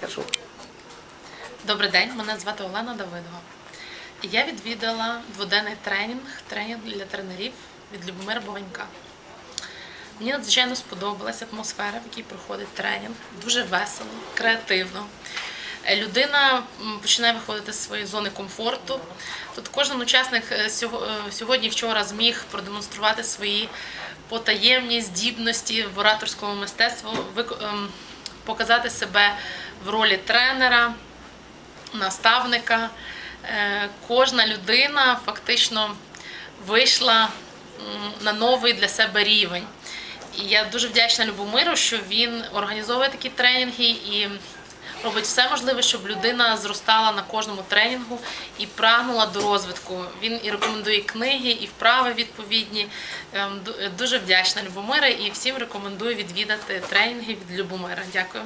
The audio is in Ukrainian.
Кажу. Добрий день, мене звати Олена Давидова. Я відвідала дводенний тренінг, тренінг для тренерів від Любомира Бованька. Мені надзвичайно сподобалася атмосфера, в якій проходить тренінг. Дуже весело, креативно. Е, Людина починає виходити з своєї зони комфорту. Тут кожен учасник е, е, сьогодні вчора зміг продемонструвати свої потаємні здібності в ораторському мистецтві, вик- ем, показати себе в ролі тренера, наставника. Е, Кожна людина фактично вийшла на новий для себе рівень. І я дуже вдячна Любомиру, що він організовує такі тренінги і робить все можливе, щоб людина зростала на кожному тренінгу і прагнула до розвитку. Він і рекомендує книги, і вправи відповідні. Ем, Дуже вдячна Любомира і всім рекомендую відвідати тренінги від Любомира. Дякую.